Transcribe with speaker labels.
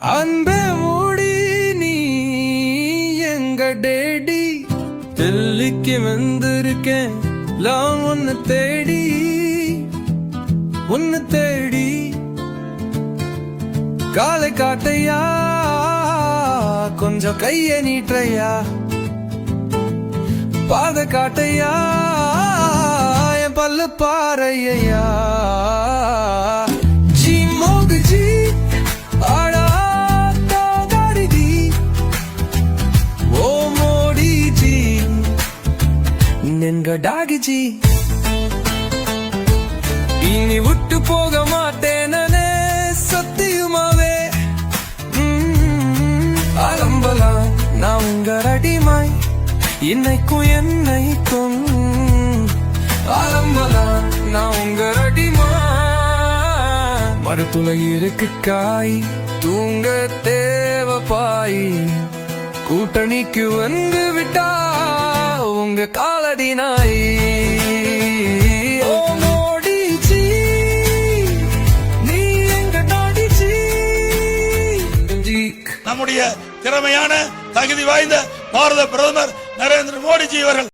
Speaker 1: அன்பே மூடி நீ எங்க டேடி? டெல்லிக்கு வந்திருக்கேன் லாம் ஒன்னு தேடி. ஒன்னு தேடி. காலை காட்டையா கொஞ்சம் கைய நீட்டையா பாத காட்டையா என் பல்லு பாறையா ஜி மோகு ஜி நின்க டாகி இனி விட்டு போக மாட்டேனே சத்தியமாவே. அலம்பலாம் நான் உங்க அடிமாய் இன்னைக்கும் என்னைக்கும். அலம்பலாம் நான் உங்க அடிமாய். மறுத்துல இருக்கு காய் தூங்க தேவ பாய். கூட்டணிக்கு வந்து விட்டா உங்க காலடி நாய் ஜி.
Speaker 2: நம்முடைய திறமையான தகுதி வாய்ந்த பாரத பிரதமர் நரேந்திர மோடிஜி அவர்கள்.